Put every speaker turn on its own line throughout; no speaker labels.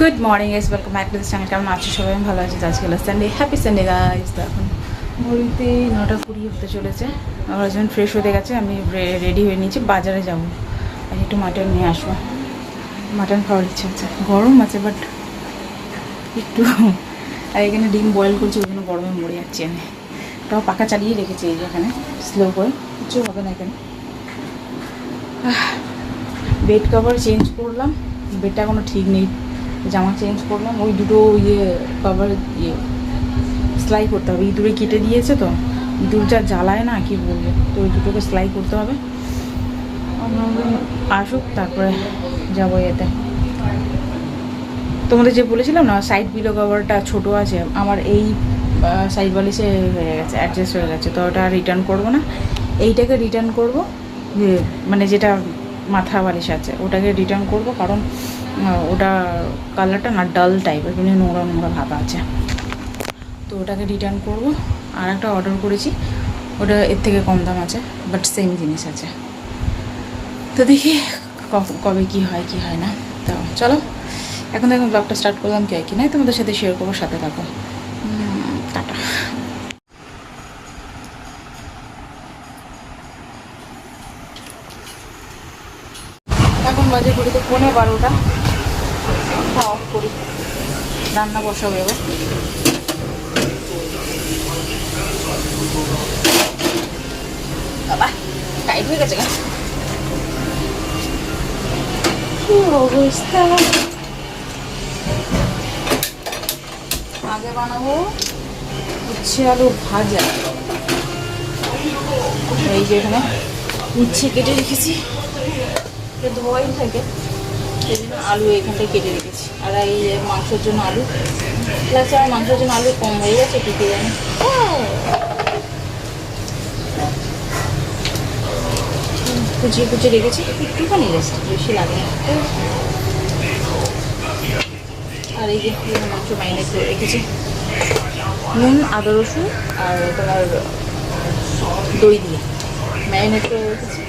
Good morning S welcome back to this channel কেমন আছো সবাই? ভালো আছি। আজকে সানডে হ্যাপি সানডে গাইজ তো এখন ঘড়িতে নটা কুড়ি হতে চলেছে। আমার হাজব্যান্ড ফ্রেশ হতে গেছে। আমি রেডি হয়ে নিয়েছি। বাজারে যাব। আর একটু মাটন নিয়ে আসব। মাটন খাওয়ার ইচ্ছে আছে। গরম আছে বাট একটু আর এখানে ডিম বয়েল করছি, ওই জন্য গরমে মরে যাচ্ছি আমি। তাও পাখা চালিয়ে রেখেছি এই এখানে। স্লো করে কিছু হবে না এখানে। বেড কভার চেঞ্জ করলাম। বেডটা এখনও ঠিক নেই। জামা চেঞ্জ করলাম, ওই দুটো ইয়ে কভার ইয়ে সেলাই করতে হবে। ইঁদুরে কেটে দিয়েছে তো, ইঁদুর যা জ্বালায় না, কি বলব? তো ওই দুটোকে সেলাই করতে হবে। আসুক, তারপরে যাব এতে। তোমাদের যে বলেছিলাম না সাইড বিলো কভারটা ছোটো আছে, আমার এই সাইড বালিশে হয়ে গেছে অ্যাডজাস্ট হয়ে গেছে। তো ওটা রিটার্ন করব না। এইটাকে রিটার্ন করব মানে যেটা মাথা বালিশ আছে। ওটাকে রিটার্ন করব কারণ ওটা কালারটা না ডাল টাইপের কিন্তু নোংরা নোংরা ভাব আছে। তো ওটাকে রিটার্ন করব। আর একটা অর্ডার করেছি। ওটা এর থেকে কম দাম আছে বাট সেম জিনিস আছে। তো দেখি কবে কি হয় কি হয় না। তো চলো, এখন দেখুন ব্লগটা স্টার্ট করলাম কি কি নাই তোমাদের সাথে শেয়ার করব, সাথে থাকো উম, টাটা এখন বাজে ঘড়িতে পৌনে বারোটা। অফ করি। রান্না বসাবো এবার। বাবা হয়ে গেছে আগে বানাবো উচ্ছে আলু ভাজা। এই যে এখানে। উচ্ছে কেটে রেখেছি। ধোয়াই থাকে। সেই জন্য আলু এখানটায় কেটে রেখেছি। আর এই মাংসের জন্য আলু প্লাস আমার মাংসের জন্য আলু কম হয়ে গেছে, কি কে জানি? কুচিয়ে কুচিয়ে রেখেছি, একটুখানি রেস্ট বেশি লাগে না। আর এই যে মাংস ম্যারিনেট রেখেছি। নুন, আদা, রসুন আর তোমার দই দিয়ে। ম্যারিনেট করে রেখেছি,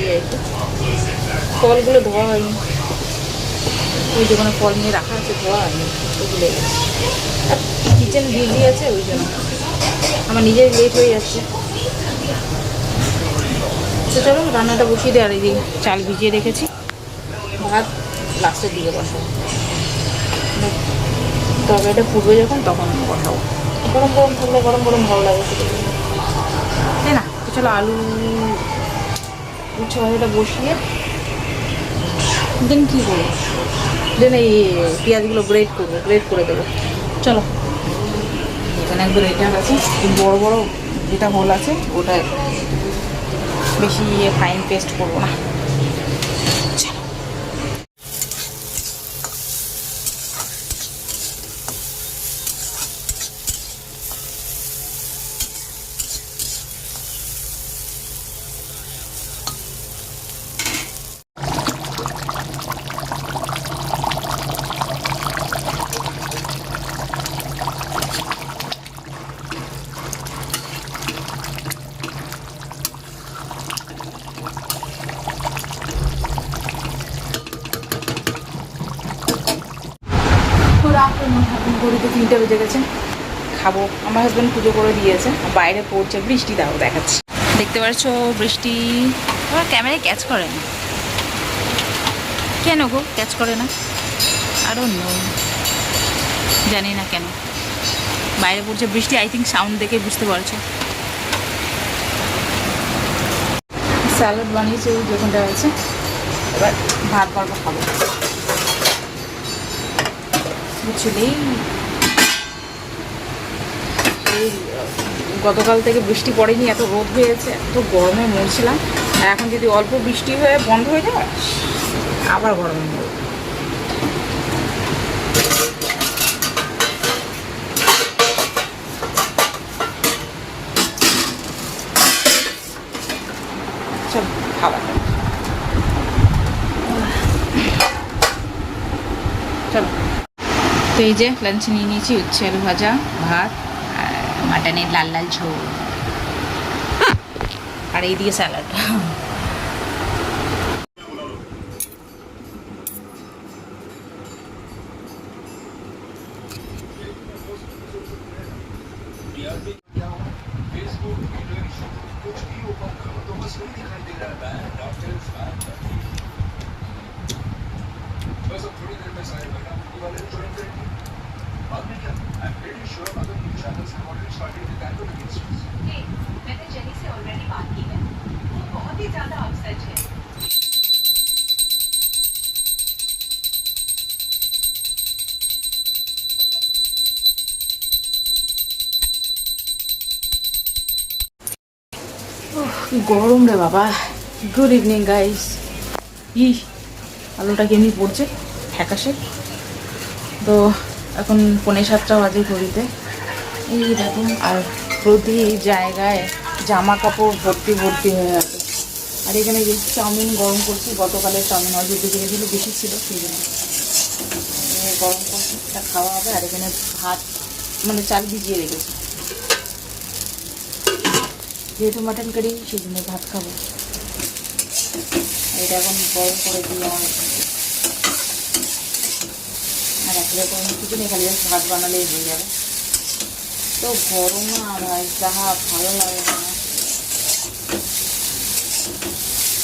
এই আর কি। ফলগুলো ধোয়া হয়নি। ওই দোকানে ফল নিয়ে রাখা আছে ধোয়া ওগুলো আর কিচেন বিজি আছে ওই জন্য। আমার নিজের লেট হয়ে যাচ্ছে। তো চলো, রান্নাটা বসিয়ে দিই আর এই চাল ভিজিয়ে রেখেছি। ভাত লাস্টের দিকে বসাবো। তবে এটা ফুটবে যখন, তখন বসাবো। গরম গরম থাকলে গরম গরম ভালো লাগে। তাই না? চলো, আলু উচ্ছে বসিয়ে, দেন কী করব? দেন এই পেঁয়াজগুলো গ্রেট করব গ্রেট করে দেবো। চলো। এখানে একদম এটা আছে। বড় বড় যেটা হোল আছে, ওটা বেশি ফাইন পেস্ট করব না। এখন ঘড়িতে তিনটে বেজে গেছে। খাব। আমার হাজব্যান্ড পুজো করে দিয়েছে। বাইরে পড়ছে বৃষ্টি দাও দেখাচ্ছি। দেখতে পাচ্ছ বৃষ্টি? আমার ক্যামেরায় ক্যাচ করে না। কেন গো? ক্যাচ করে না? আরও নো জানি না কেন। বাইরে পড়ছে বৃষ্টি আই থিঙ্ক সাউন্ড দেখে বুঝতে পারছ। স্যালাড বানিয়েছে ওই যেখানটা আছে। এবার ভাত বারবার খাব। এই গতকাল থেকে বৃষ্টি পড়েনি, এত রোদ হয়েছে, এত গরমে মরছিলাম। আর এখন যদি অল্প বৃষ্টি হয়ে বন্ধ হয়ে যায়, আবার গরমে মরব। খাবার চলো। তো এই যে লাঞ্চ নিয়ে নিয়েছি উচ্ছে আলু ভাজা ভাত আর মাটনের লাল লাল ঝোল। আর এই দিয়ে স্যালাড গরম রে বাবা। গুড ইভিনিং গাইস ই আলোটা কেমনি পড়ছে? ফ্যাকাশে তো এখন পৌনে সাতটা বাজে ঘড়িতে। এই দেখুন, আর প্রতি জায়গায় জামা কাপড় ভর্তি ভর্তি হয়ে আছে। আর এখানে যে চাউমিন গরম করছি গতকালের চাউমিন অল্প দিকে গেছিল বেশি ছিল, সেই জন্য। গরম করছি এটা খাওয়া হবে, আর এখানে ভাত মানে চাল ভিজিয়ে রেখেছি। যেহেতু মাটন কারি, সেই জন্য ভাত খাব। এটা এখন গরম করে দিয়ে আমার এক কিছু নেই খালি ভাত বানালেই হয়ে যাবে। তো গরম না ভাই, যাহা ভালো লাগে না।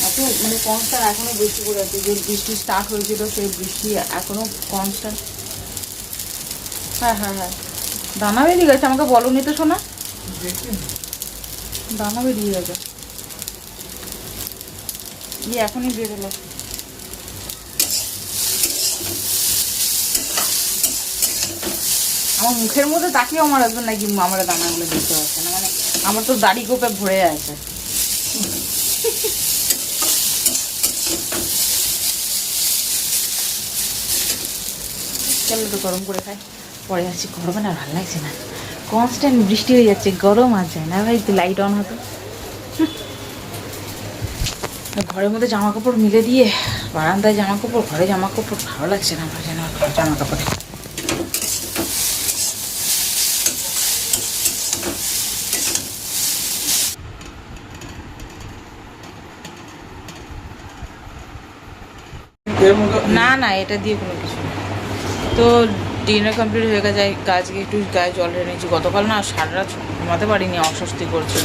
এত মানে কনস্ট্যান্ট এখনও বৃষ্টি করে আছে, যে বৃষ্টি স্টার্ট হয়েছিল সেই বৃষ্টি এখনও কনস্ট্যান্ট হ্যাঁ হ্যাঁ হ্যাঁ। দানা বেরিয়ে গেছে, আমাকে বলনি তো শোনা। দানা বেরিয়ে গেছে। ই এখনই বেরোলো আমার মুখের মধ্যে তাকিয়ে আমার একজন নাকি আমার দানাগুলো দিতে পারছে না। মানে আমার তো দাড়ি কোপে ভরে আছে। চলো তো গরম করে খাই। পরে আসছি গরমে না ভালো লাগছে না। কনস্ট্যান্ট বৃষ্টি হয়ে যাচ্ছে, গরম যায় না ভাই? একটু লাইট অন হতো। ঘরের মধ্যে জামা কাপড় মিলে দিয়ে, বারান্দায় জামা কাপড়, ঘরে জামা কাপড়, ভালো লাগছে না আমার জামা কাপড়ে না না এটা দিয়ে কোনো কিছু তো ডিনার কমপ্লিট হয়ে গেছে গাছকে একটু গায়ে জল ঢেলে নিয়েছি। গতকাল না সারা রাত ঘুমাতে পারিনি অস্বস্তি করছিল।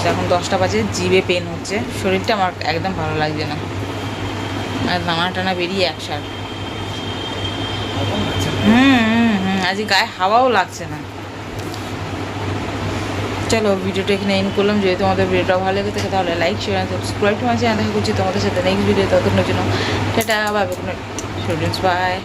তো এখন দশটা বাজে জিভে পেন হচ্ছে। শরীরটা আমার একদম ভালো লাগছে না। আর দানা টানা বেরিয়ে একসাথে হুম হুম হুম আজ গায়ে হাওয়াও লাগছে না। চলো ভিডিওটা এখানে এন্ড করলাম। যদি তোমাদের ভিডিওটা ভালো লেগে থাকে, তাহলে like share subscribe to my channel দেখা করছি তোমাদের সাথে নেক্সট ভিডিও ততক্ষণের জন্য সেটা কোনো স্টুডেন্টস বাই